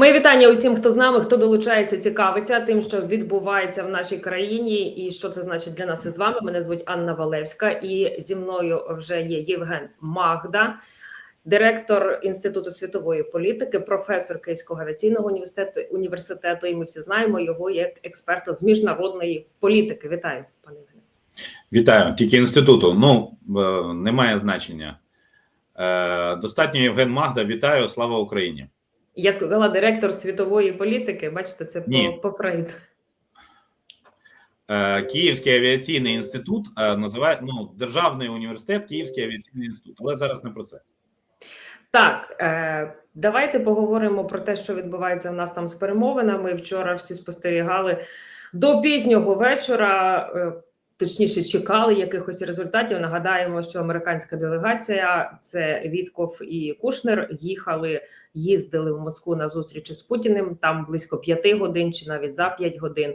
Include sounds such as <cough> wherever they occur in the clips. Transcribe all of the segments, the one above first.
Мої вітання усім, хто з нами, хто долучається, цікавиться тим, що відбувається в нашій країні, і що це значить для нас із вами. Мене звуть Анна Валевська, і зі мною вже є Євген Магда, директор інституту світової політики, професор Київського авіаційного університету університету. І ми всі знаємо його як експерта з міжнародної політики. Вітаю, пане Євгене. Вітаю, тільки інституту. Ну е, немає значення. Е, Достатньо Євген Магда. Вітаю, слава Україні. Я сказала директор світової політики. Бачите, це Ні. по, по Фрейду. Е, Київський авіаційний інститут е, називає ну Державний університет, Київський авіаційний інститут. Але зараз не про це. Так, е, давайте поговоримо про те, що відбувається в нас там з перемовинами. Вчора всі спостерігали до пізнього вечора, точніше, чекали якихось результатів. Нагадаємо, що американська делегація це Вітков і Кушнер їхали, їздили в Москву на зустрічі з Путіним. Там близько п'яти годин чи навіть за п'ять годин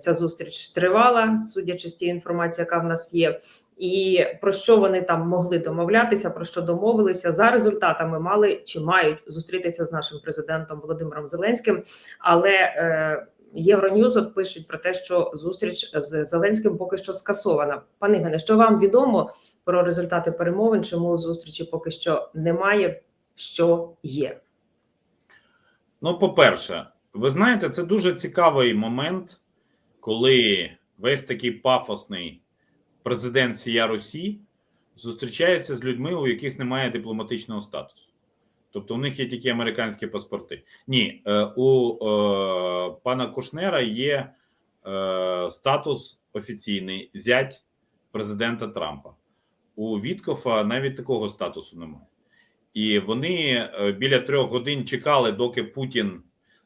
ця зустріч тривала, судячи з тієї інформації, яка в нас є. І про що вони там могли домовлятися, про що домовилися за результатами мали чи мають зустрітися з нашим президентом Володимиром Зеленським. Але е, Євроньюз пишуть про те, що зустріч з Зеленським поки що скасована. Пане Євгене, що вам відомо про результати перемовин? Чому зустрічі поки що немає? Що є? Ну, по-перше, ви знаєте, це дуже цікавий момент, коли весь такий пафосний президент Сія Русі зустрічається з людьми, у яких немає дипломатичного статусу. Тобто у них є тільки американські паспорти. Ні, е, у е, пана Кушнера є е, статус офіційний зять президента Трампа. У Віткофа навіть такого статусу немає. І вони е, біля трьох годин чекали, доки Путін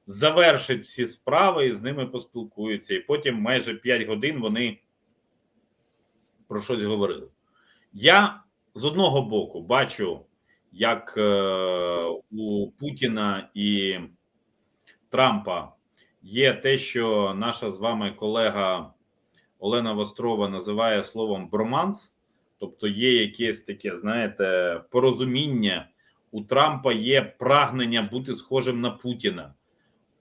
завершить всі справи і з ними поспілкуються. І потім майже 5 годин вони про щось говорили. Я з одного боку бачу, як е, у Путіна і Трампа є те, що наша з вами колега Олена Вострова називає словом броманс, тобто є якесь таке, знаєте, порозуміння. У Трампа є прагнення бути схожим на Путіна.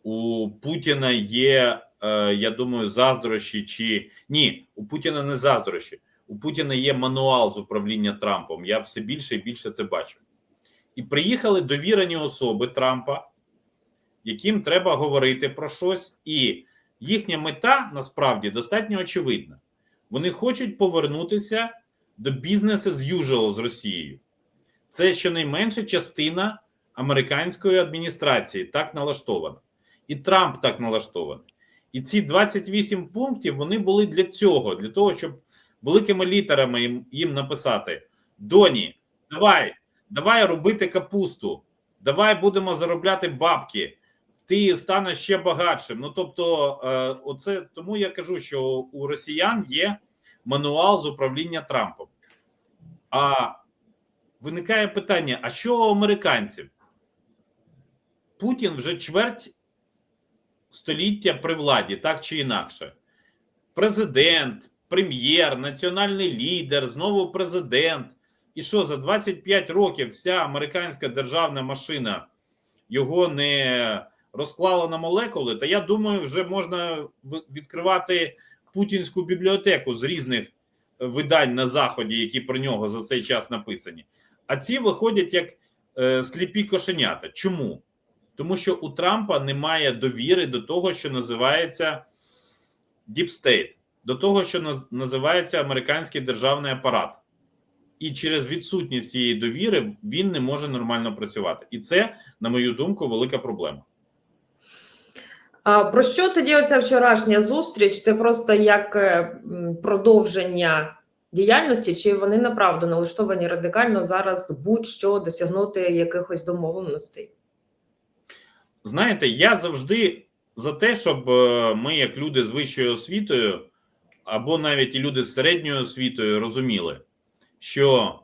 У Путіна є, е, я думаю, заздрощі чи ні, у Путіна не заздрощі. У Путіна є мануал з управління Трампом. Я все більше і більше це бачу. І приїхали довірені особи Трампа, яким треба говорити про щось, і їхня мета насправді достатньо очевидна. Вони хочуть повернутися до бізнесу з usual з Росією. Це щонайменше частина американської адміністрації так налаштована, і Трамп так налаштований. І ці 28 пунктів вони були для цього, для того, щоб великими літерами їм, їм написати: Доні, давай, давай робити капусту, давай будемо заробляти бабки. Ти станеш ще багатшим. Ну тобто, е, оце тому я кажу, що у росіян є мануал з управління Трампом. А виникає питання: а що у американців? Путін вже чверть століття при владі, так чи інакше. Президент, прем'єр, національний лідер, знову президент. І що за 25 років вся американська державна машина його не розклала на молекули? Та я думаю, вже можна відкривати путінську бібліотеку з різних видань на заході, які про нього за цей час написані. А ці виходять як е, сліпі кошенята. Чому? Тому що у Трампа немає довіри до того, що називається Deep State, до того, що наз, називається американський державний апарат. І через відсутність цієї довіри він не може нормально працювати. І це, на мою думку, велика проблема. А про що тоді оця вчорашня зустріч? Це просто як е, продовження діяльності, чи вони направду налаштовані радикально зараз будь-що досягнути якихось домовленостей? Знаєте, я завжди за те, щоб е, ми, як люди з вищою освітою, або навіть і люди з середньою освітою, розуміли, що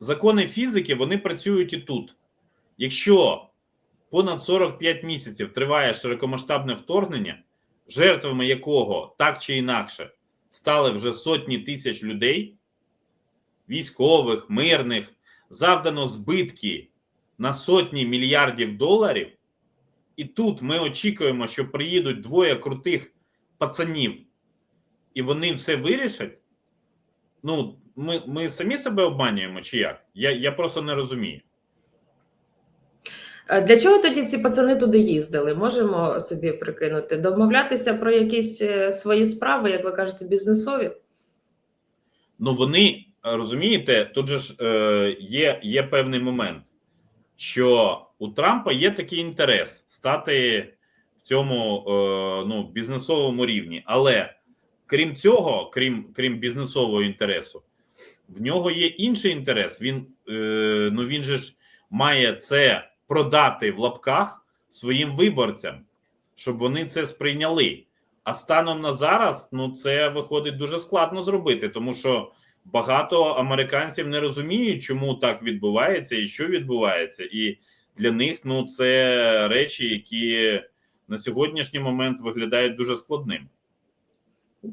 закони фізики вони працюють і тут. Якщо понад 45 місяців триває широкомасштабне вторгнення, жертвами якого так чи інакше стали вже сотні тисяч людей, військових, мирних, завдано збитки на сотні мільярдів доларів, і тут ми очікуємо, що приїдуть двоє крутих пацанів, і вони все вирішать. Ну, ми, ми самі себе обманюємо, чи як? Я, я просто не розумію. Е, Для чого тоді ці пацани туди їздили? Можемо собі прикинути, домовлятися про якісь е, свої справи, як ви кажете, бізнесові? Ну, вони розумієте, тут же ж е, є, є певний момент, що у Трампа є такий інтерес стати в цьому е, ну, бізнесовому рівні. Але крім цього, крім, крім бізнесового інтересу, в нього є інший інтерес. Він, е, ну, він же ж має це продати в лапках своїм виборцям, щоб вони це сприйняли. А станом на зараз, ну це виходить дуже складно зробити, тому що багато американців не розуміють, чому так відбувається і що відбувається, і для них ну це речі, які на сьогоднішній момент виглядають дуже складними.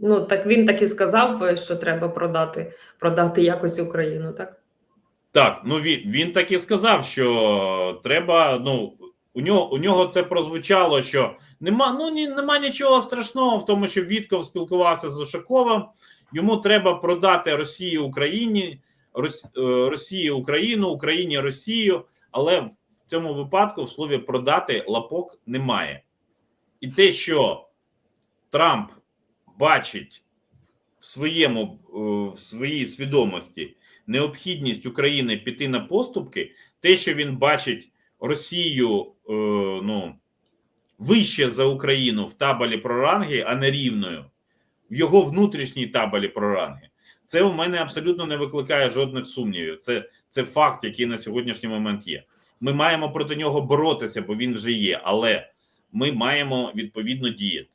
Ну так він так і сказав, що треба продати, продати якось Україну, так? Так, ну він він так і сказав, що треба. Ну у нього у нього це прозвучало, що нема ну ні, нема нічого страшного в тому, що Вітков спілкувався з Ушаковим. Йому треба продати Росію Україні, Рос, е, Росії Україну, Україні Росію. Але в цьому випадку в слові продати лапок немає. І те, що Трамп бачить в своєму е, в своїй свідомості необхідність України піти на поступки, те, що він бачить Росію е, ну, вище за Україну в табелі про ранги, а не рівною, в його внутрішній табелі про ранги, це у мене абсолютно не викликає жодних сумнівів. Це, це факт, який на сьогоднішній момент є. Ми маємо проти нього боротися, бо він вже є, але ми маємо відповідно діяти.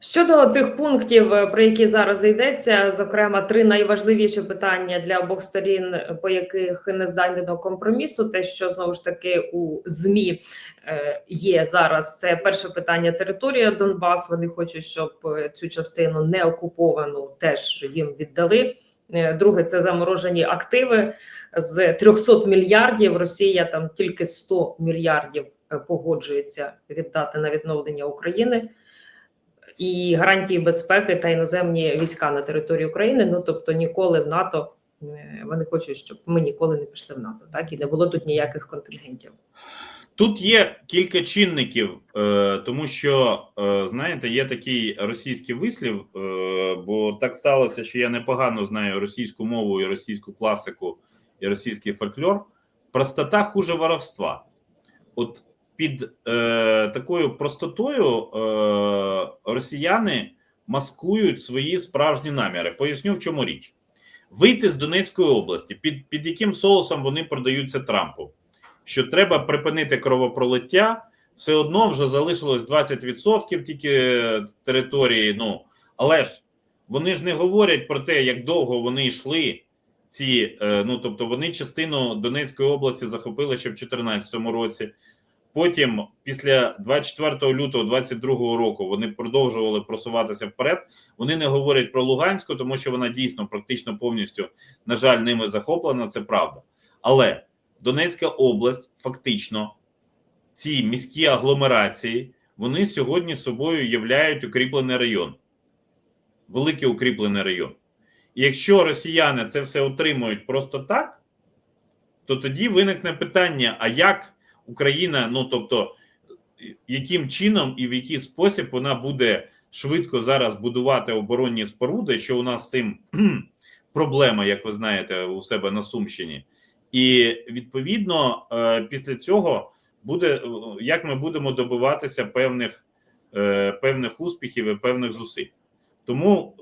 Щодо цих пунктів, е, про які зараз йдеться, зокрема, три найважливіші питання для обох сторін, по яких не знайдено компромісу, те, що знову ж таки у змі е, є зараз. Це перше питання територія Донбас. Вони хочуть, щоб е, цю частину не окуповану теж їм віддали. Е, Друге, це заморожені активи з 300 мільярдів. Росія там тільки 100 мільярдів е, погоджується віддати на відновлення України і гарантії безпеки та іноземні війська на території України. Ну тобто ніколи в НАТО е, вони хочуть, щоб ми ніколи не пішли в НАТО, так і не було тут ніяких контингентів. Тут є кілька чинників, е, тому що е, знаєте, є такий російський вислів, бо так сталося, що я непогано знаю російську мову і російську класику і російський фольклор. Простота хуже воровства. От під е, такою простотою е, росіяни маскують свої справжні наміри. Поясню, в чому річ. Вийти з Донецької області, під, під яким соусом вони продаються Трампу що треба припинити кровопролиття, все одно вже залишилось 20% тільки території. Ну але ж вони ж не говорять про те, як довго вони йшли. Ці е, ну тобто вони частину Донецької області захопили ще в 2014 році. Потім, після 24 лютого 2022 року, вони продовжували просуватися вперед. Вони не говорять про Луганську, тому що вона дійсно практично повністю, на жаль, ними захоплена. Це правда. Але Донецька область, фактично, ці міські агломерації, вони сьогодні собою являють укріплений район, великий укріплений район. І якщо росіяни це все отримують просто так, то тоді виникне питання: а як Україна, ну тобто, яким чином і в який спосіб вона буде швидко зараз будувати оборонні споруди, що у нас з цим <clears throat> проблема, як ви знаєте, у себе на Сумщині. І відповідно е, після цього буде е, як ми будемо добиватися певних е, певних успіхів і певних зусиль. Тому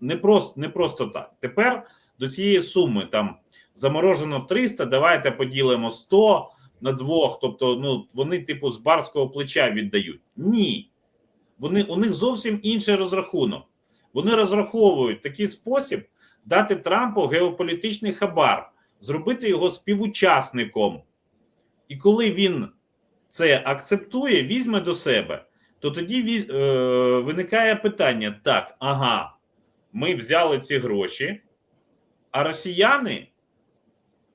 не просто не просто так. Тепер до цієї суми там заморожено 300, Давайте поділимо 100 на двох. Тобто, ну вони, типу, з барського плеча віддають. Ні, вони у них зовсім інший розрахунок. Вони розраховують такий спосіб дати Трампу геополітичний хабар зробити його співучасником. І коли він це акцептує, візьме до себе, то тоді е, виникає питання: так, ага, ми взяли ці гроші, а росіяни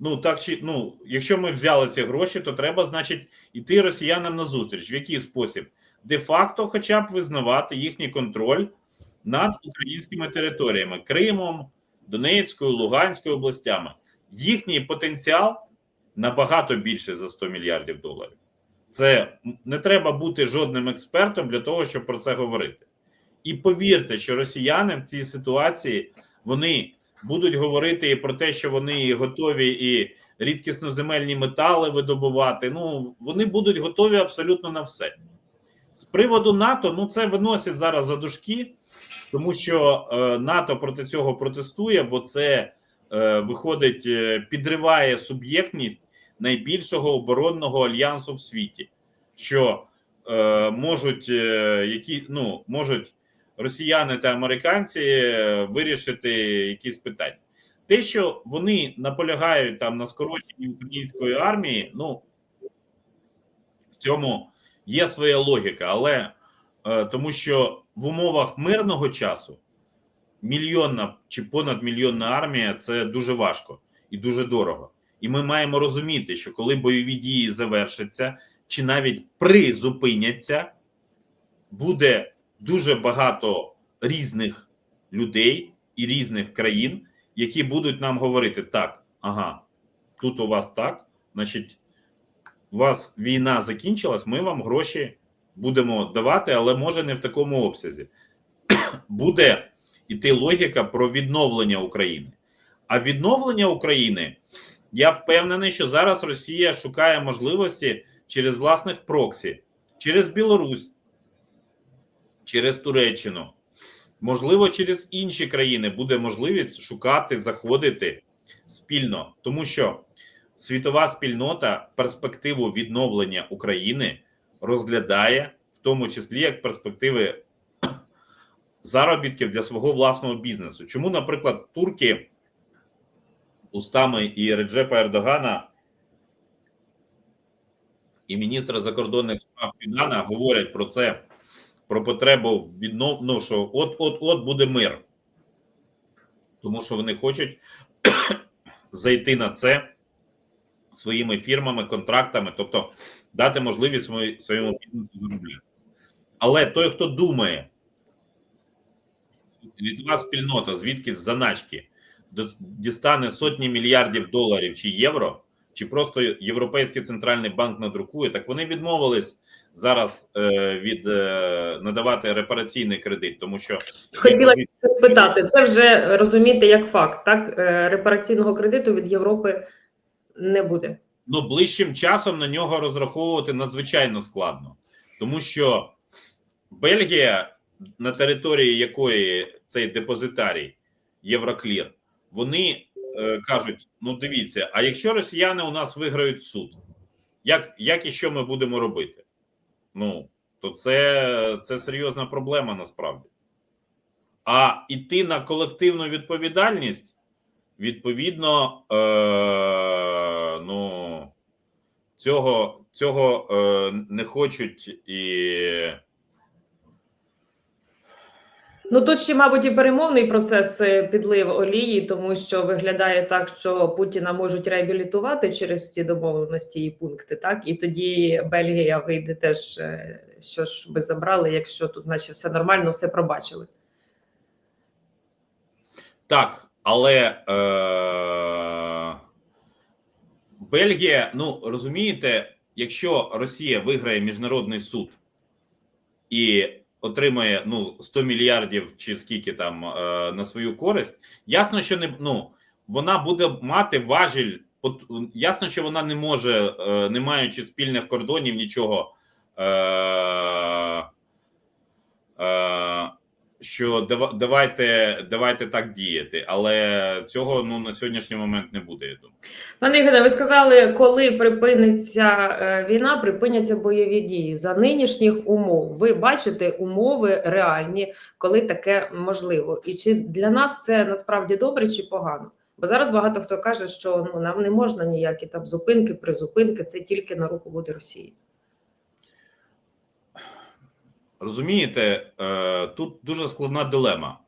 Ну так чи ну, якщо ми взяли ці гроші, то треба, значить, іти росіянам на зустріч. В який спосіб? Де-факто, хоча б визнавати їхній контроль над українськими територіями Кримом, Донецькою, Луганською областями. Їхній потенціал набагато більше за 100 мільярдів доларів. Це не треба бути жодним експертом для того, щоб про це говорити. І повірте, що росіяни в цій ситуації вони будуть говорити і про те, що вони готові і рідкісноземельні метали видобувати. Ну вони будуть готові абсолютно на все. З приводу НАТО, ну це виносять зараз за дужки, тому що е, НАТО проти цього протестує, бо це е, виходить, е, підриває суб'єктність найбільшого оборонного альянсу в світі, що е, можуть е, які ну можуть росіяни та американці е, вирішити якісь питання. Те, що вони наполягають там на скороченні української армії, ну в цьому є своя логіка, але е, тому що в умовах мирного часу мільйонна чи понад мільйонна армія це дуже важко і дуже дорого. І ми маємо розуміти, що коли бойові дії завершаться, чи навіть призупиняться, буде дуже багато різних людей і різних країн, які будуть нам говорити: так, ага, тут у вас так, значить, у вас війна закінчилась, ми вам гроші будемо давати, але може не в такому обсязі. <clears throat> Буде іти логіка про відновлення України. А відновлення України, я впевнений, що зараз Росія шукає можливості через власних проксі, через Білорусь, через Туреччину, можливо, через інші країни буде можливість шукати, заходити спільно, тому що світова спільнота перспективу відновлення України розглядає, в тому числі як перспективи <coughs> заробітків для свого власного бізнесу. Чому, наприклад, турки устами і Реджепа Ердогана і міністра закордонних справ Фідана говорять про це, про потребу віднов... ну, що от-от-от буде мир. Тому що вони хочуть <coughs> зайти на це своїми фірмами, контрактами, тобто дати можливість своєму бізнесу заробляти. Але той, хто думає, літова спільнота, звідки з заначки дістане сотні мільярдів доларів чи євро, чи просто Європейський центральний банк надрукує, так вони відмовились зараз е, від е, надавати репараційний кредит, тому що Хотіла спитати, це вже розуміти як факт, так? Е, Репараційного кредиту від Європи не буде. ну ближчим часом на нього розраховувати надзвичайно складно, тому що Бельгія, на території якої цей депозитарій Євроклір, вони е, кажуть: ну дивіться, а якщо росіяни у нас виграють суд, як, як і що ми будемо робити? Ну то це, це серйозна проблема насправді. А іти на колективну відповідальність відповідно, е, ну цього, цього е, не хочуть і. Ну тут ще, мабуть, і перемовний процес е, підлив олії, тому що виглядає так, що Путіна можуть реабілітувати через ці домовленості і пункти. Так і тоді Бельгія вийде теж, е, що ж ви забрали, якщо тут, наче все нормально, все пробачили. Так, але е, Бельгія, ну розумієте, якщо Росія виграє міжнародний суд і отримає ну 100 мільярдів чи скільки там е, на свою користь, ясно, що не ну вона буде мати важіль. Ясно, що вона не може, е, не маючи спільних кордонів, нічого. Е, е, що дава- давайте, давайте так діяти, але цього ну на сьогоднішній момент не буде. Я думаю. Пане Ігоре, ви сказали, коли припиниться е, війна, припиняться бойові дії за нинішніх умов. Ви бачите умови реальні, коли таке можливо, і чи для нас це насправді добре чи погано? Бо зараз багато хто каже, що ну нам не можна ніякі там зупинки, призупинки, це тільки на руку буде Росії. Розумієте, е, тут дуже складна дилема.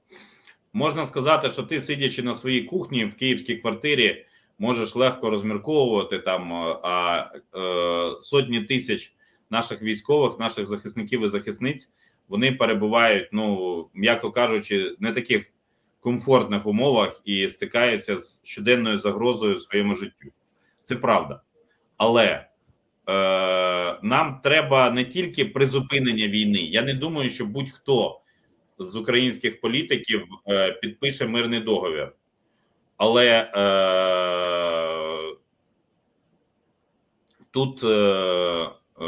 Можна сказати, що ти, сидячи на своїй кухні в київській квартирі, можеш легко розмірковувати там, е, а е, сотні тисяч наших військових, наших захисників і захисниць, вони перебувають, ну м'яко кажучи, не таких комфортних умовах і стикаються з щоденною загрозою своєму життю. Це правда. Але нам треба не тільки призупинення війни. Я не думаю, що будь-хто з українських політиків е, підпише мирний договір. Але е, тут е, е,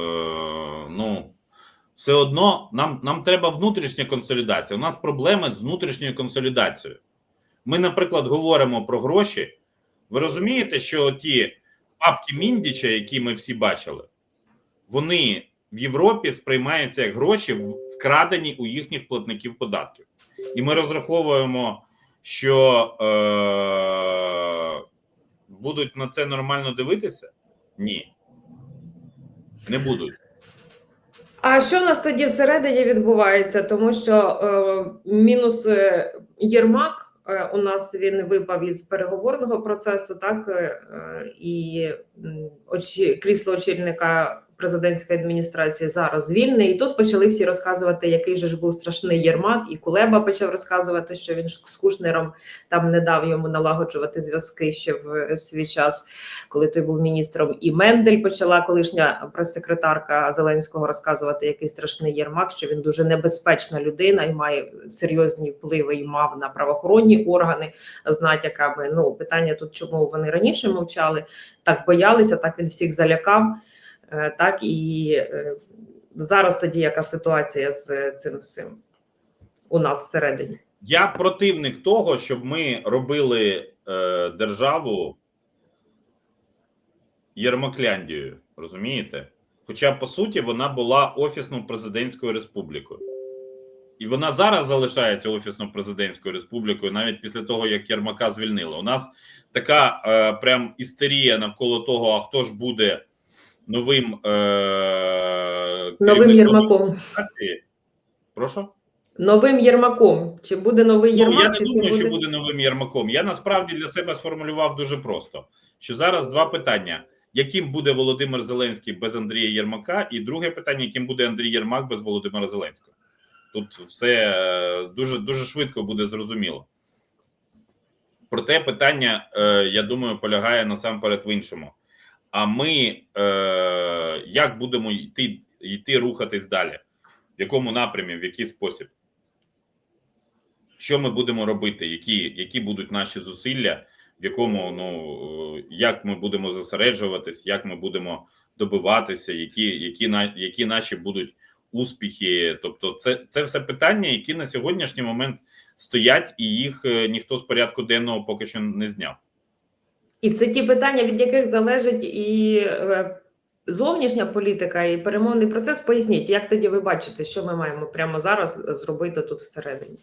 ну, все одно нам, нам треба внутрішня консолідація. У нас проблеми з внутрішньою консолідацією. Ми, наприклад, говоримо про гроші. Ви розумієте, що ті папки Міндіча, які ми всі бачили, вони в Європі сприймаються як гроші, вкрадені у їхніх платників податків. І ми розраховуємо, що е, будуть на це нормально дивитися? Ні. Не будуть. А що у нас тоді всередині відбувається? Тому що е, мінус е, Єрмак у нас він випав із переговорного процесу, так е, і очі, крісло очільника президентської адміністрації зараз звільне. І тут почали всі розказувати, який же ж був страшний Єрмак, і Кулеба почав розказувати, що він з Кушнером там не дав йому налагоджувати зв'язки ще в свій час, коли той був міністром. І Мендель почала колишня прес-секретарка Зеленського розказувати, який страшний Єрмак, що він дуже небезпечна людина і має серйозні впливи і мав на правоохоронні органи з натяками. Ну питання тут, чому вони раніше мовчали, так боялися, так він всіх залякав. Е, Так і е, зараз тоді яка ситуація з цим всім у нас всередині? Я противник того, щоб ми робили е, державу Єрмакляндією, розумієте? Хоча, по суті, вона була офісно-президентською республікою. І вона зараз залишається офісно-президентською республікою, навіть після того, як Єрмака звільнили. У нас така е, прям істерія навколо того, а хто ж буде новим е, Новим Єрмаком. Прошу? Новим Єрмаком. Чи буде новий Ну, Єрмак? я не чи думаю, це що буде новим Єрмаком. Я насправді для себе сформулював дуже просто: що зараз два питання: яким буде Володимир Зеленський без Андрія Єрмака, і друге питання: яким буде Андрій Єрмак без Володимира Зеленського. Тут все е, дуже дуже швидко буде зрозуміло. Проте питання, е, я думаю, полягає насамперед в іншому. А ми е, як будемо йти, йти рухатись далі? В якому напрямі, в який спосіб? Що ми будемо робити? Які які будуть наші зусилля, в якому ну як ми будемо зосереджуватись, як ми будемо добиватися, які які, які наші будуть успіхи? Тобто, це це все питання, які на сьогоднішній момент стоять, і їх е, ніхто з порядку денного поки що не зняв. І це ті питання, від яких залежить і е, зовнішня політика, і перемовний процес. Поясніть, як тоді ви бачите, що ми маємо прямо зараз зробити тут всередині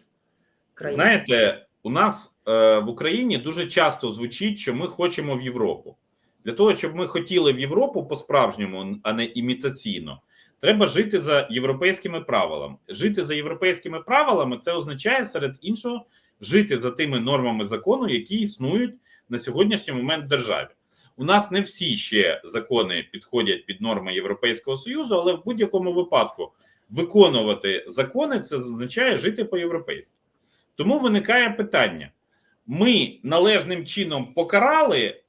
країни? Знаєте, у нас е, в Україні дуже часто звучить, що ми хочемо в Європу. Для того, щоб ми хотіли в Європу по-справжньому, а не імітаційно, треба жити за європейськими правилами. Жити за європейськими правилами це означає серед іншого жити за тими нормами закону, які існують на сьогоднішній момент державі. У нас не всі ще закони підходять під норми Європейського союзу, але в будь-якому випадку виконувати закони це означає жити по-європейськи. Тому виникає питання: ми належним чином покарали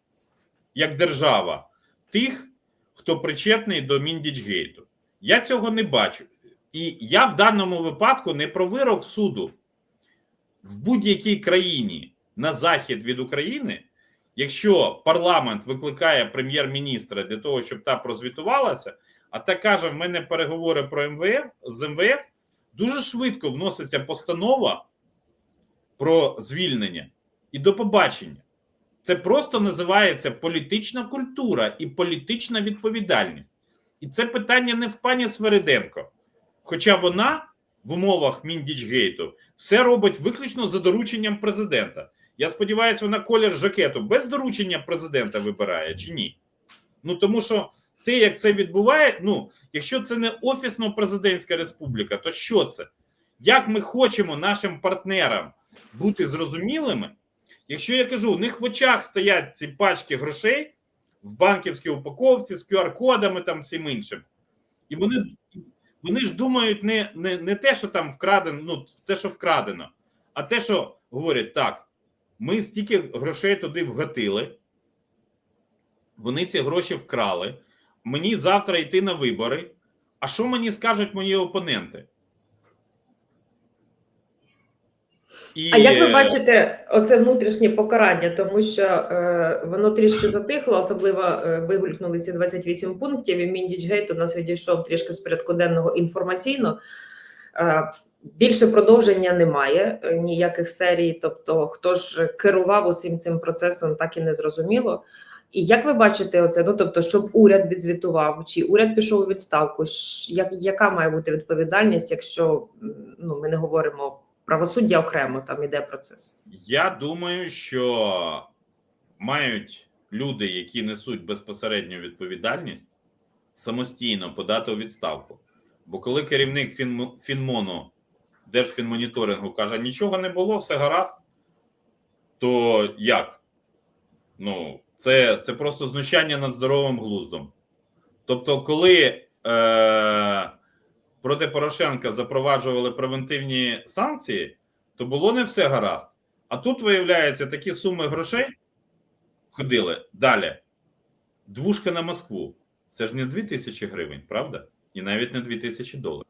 як держава тих, хто причетний до Міндічгейту. Я цього не бачу. І я в даному випадку не про вирок суду в будь-якій країні на захід від України. Якщо парламент викликає прем'єр-міністра для того, щоб та прозвітувалася, а та каже: в мене переговори про МВФ з МВФ, дуже швидко вноситься постанова про звільнення і до побачення. Це просто називається політична культура і політична відповідальність. І це питання не в пані Свериденко. Хоча вона в умовах Міндічгейту все робить виключно за дорученням президента. Я сподіваюся, вона колір жакету без доручення президента вибирає чи ні? Ну тому що те, як це відбуває, ну якщо це не офісно-президентська республіка, то що це? Як ми хочемо нашим партнерам бути зрозумілими, Якщо я кажу, у них в очах стоять ці пачки грошей в банківській упаковці з QR-кодами там всім іншим, і вони, вони ж думають не, не, не те, що там вкрадено, ну те, що вкрадено, а те, що говорять так, ми стільки грошей туди вгатили, вони ці гроші вкрали. Мені завтра йти на вибори. А що мені скажуть мої опоненти? І, А як ви бачите оце внутрішнє покарання? Тому що е, воно трішки затихло, особливо е, вигулькнули ці 28 пунктів, і Міндічгейт у нас відійшов трішки з порядку денного інформаційно. Е, більше продовження немає е, ніяких серій. Тобто, хто ж керував усім цим процесом, так і не зрозуміло. І як ви бачите, оце? Ну тобто, щоб уряд відзвітував, чи уряд пішов у відставку? Як, яка має бути відповідальність, якщо ну ми не говоримо правосуддя окремо, там іде процес? Я думаю, що мають люди, які несуть безпосередню відповідальність, самостійно подати у відставку. Бо коли керівник Фін... Фінмону, Держфінмоніторингу каже, нічого не було, все гаразд, то як? Ну, це, це просто знущання над здоровим глуздом. Тобто, коли е, проти Порошенка запроваджували превентивні санкції, то було не все гаразд. А тут, виявляється, такі суми грошей ходили далі. Двушка на Москву. Це ж не 2 тисячі гривень, правда? І навіть не 2 тисячі доларів.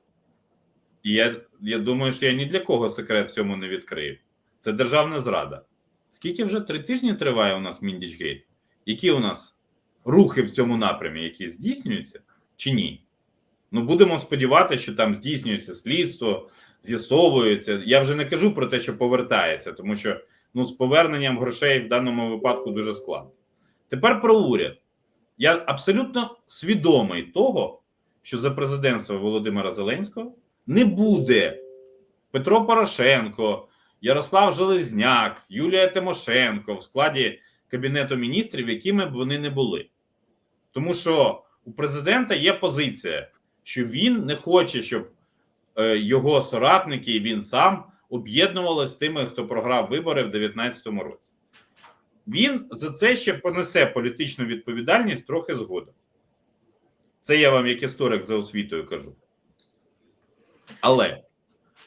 І я, я думаю, що я ні для кого секрет в цьому не відкрию. Це державна зрада. Скільки вже три тижні триває у нас Міндічгейт? Які у нас рухи в цьому напрямі, які здійснюються чи ні? Ну, будемо сподіватися, що там здійснюється слідство, з'ясовується. Я вже не кажу про те, що повертається, тому що ну, з поверненням грошей в даному випадку дуже складно. Тепер про уряд. Я абсолютно свідомий того, що за президентства Володимира Зеленського не буде Петро Порошенко, Ярослав Железняк, Юлія Тимошенко в складі Кабінету міністрів, якими б вони не були. Тому що у президента є позиція, що він не хоче, щоб е, його соратники і він сам об'єднували з тими, хто програв вибори в 2019 році. Він за це ще понесе політичну відповідальність трохи згодом. Це я вам як історик за освітою кажу. Але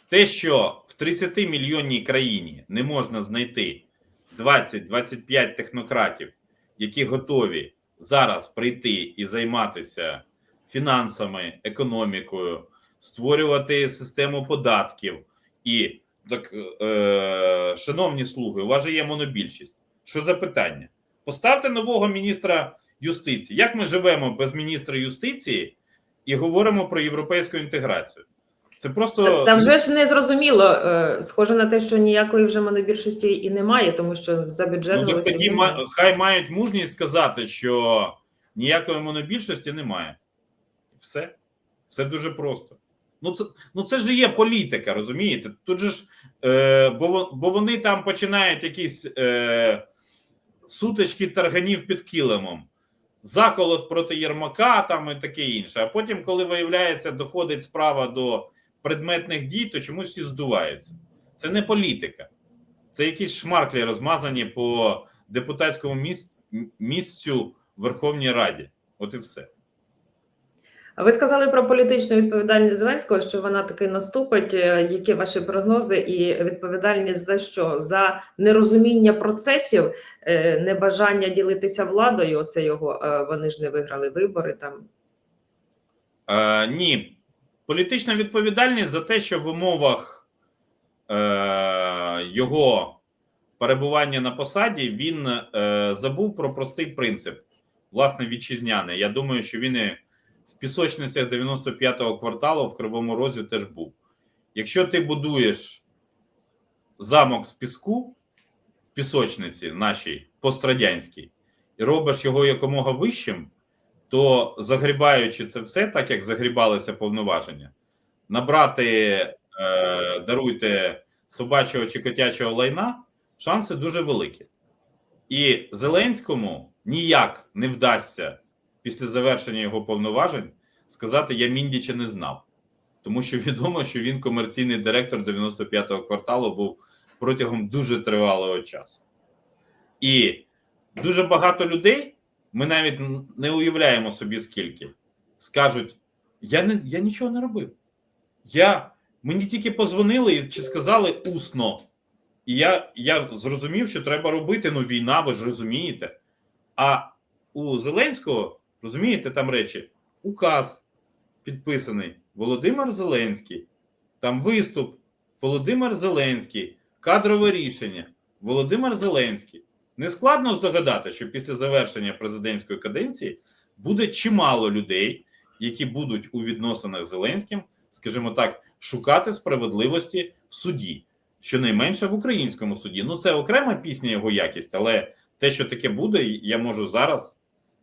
те, що в 30 мільйонній країні не можна знайти 20-25 технократів, які готові зараз прийти і займатися фінансами, економікою, створювати систему податків і так, е, шановні слуги, у вас же є монобільшість. Що за питання? Поставте нового міністра юстиції. Як ми живемо без міністра юстиції і говоримо про європейську інтеграцію? Це просто Та вже ж не зрозуміло. е, Схоже на те, що ніякої вже монобільшості і немає, тому що за бюджет ну, тоді немає. ма- хай мають мужність сказати, що ніякої монобільшості немає. Все. Все дуже просто. Ну, це, ну це ж є політика, розумієте? Тут же ж, е, бо, бо вони там починають якісь е, сутички тарганів під килимом, заколот проти Єрмака там і таке інше. А потім, коли виявляється, доходить справа до предметних дій, то чомусь всі здуваються. Це не політика. Це якісь шмарклі розмазані по депутатському місць, місцю в Верховній Раді. От і все. Ви сказали про політичну відповідальність Зеленського, що вона таки наступить. Е, Які ваші прогнози і відповідальність за що? За нерозуміння процесів, е, небажання ділитися владою. Оце його е, вони ж не виграли вибори там. Е, ні, політична відповідальність за те, що в умовах е, його перебування на посаді він е, забув про простий принцип, власне, вітчизняний. Я думаю, що він і в пісочницях 95-го кварталу в Кривому Розі теж був. Якщо ти будуєш замок з піску в пісочниці нашій пострадянській і робиш його якомога вищим, то загрібаючи це все, так як загрібалися повноваження, набрати, е, даруйте собачого чи котячого лайна, шанси дуже великі. І Зеленському ніяк не вдасться після завершення його повноважень сказати: Я Міндіча не знав. Тому що відомо, що він комерційний директор 95-го кварталу був протягом дуже тривалого часу. І дуже багато людей, ми навіть не уявляємо собі скільки, скажуть: я не я нічого не робив. Я мені тільки позвонили і чи сказали усно. І я, я зрозумів, що треба робити. Ну, війна, ви ж розумієте. А у Зеленського, розумієте, там речі: указ підписаний Володимир Зеленський, там виступ Володимир Зеленський, кадрове рішення Володимир Зеленський. Нескладно здогадати, що після завершення президентської каденції буде чимало людей, які будуть у відносинах з Зеленським, скажімо так, шукати справедливості в суді, щонайменше в українському суді. Ну, це окрема пісня його якість, але те, що таке буде, я можу зараз,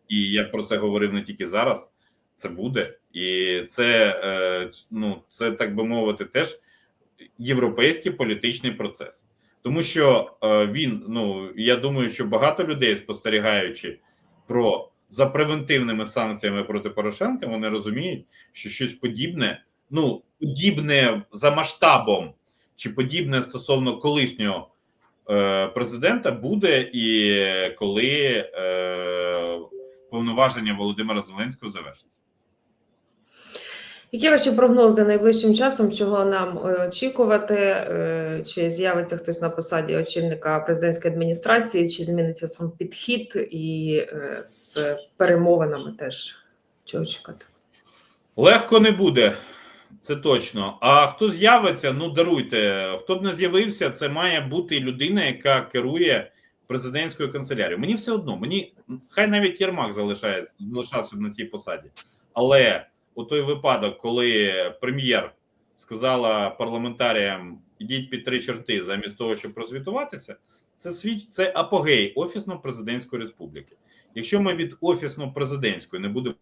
і я про це говорив не тільки зараз. Це буде, і це е, ну це так би мовити, теж європейський політичний процес, тому що е, він ну я думаю, що багато людей, спостерігаючи про за превентивними санкціями проти Порошенка, вони розуміють, що щось подібне, ну подібне за масштабом чи подібне стосовно колишнього е, президента буде, і коли повноваження Володимира Зеленського завершиться. Які ваші прогнози найближчим часом, чого нам е, очікувати? Е, Чи з'явиться хтось на посаді очільника президентської адміністрації, чи зміниться сам підхід і е, з перемовинами теж чого чекати? Легко не буде, це точно. А хто з'явиться, ну даруйте. Хто б не з'явився, це має бути людина, яка керує президентською канцелярією. Мені все одно, мені хай навіть Єрмак залишається залишався б на цій посаді. Але у той випадок, коли прем'єр сказала парламентаріям ідіть під три чорти замість того, щоб розвітуватися, це світ це апогей офісно-президентської республіки. Якщо ми від офісно-президентської не будемо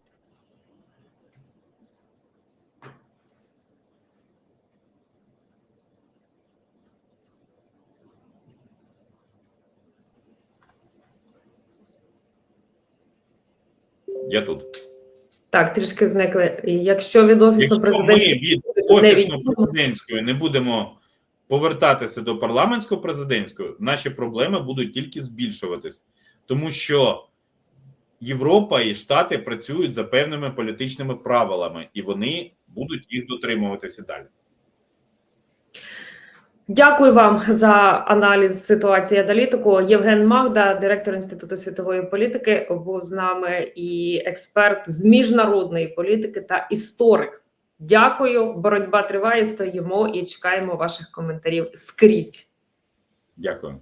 Я тут. Так, трішки зникли. Якщо від офісу Якщо ми від від- офісно-президентської не будемо повертатися до парламентсько-президентської, наші проблеми будуть тільки збільшуватись, тому що Європа і Штати працюють за певними політичними правилами, і вони будуть їх дотримуватися далі. Дякую вам за аналіз ситуації аналітику. Євген Магда, директор Інституту світової політики, був з нами і експерт з міжнародної політики та історик. Дякую. Боротьба триває. Стоїмо і чекаємо ваших коментарів скрізь. Дякую.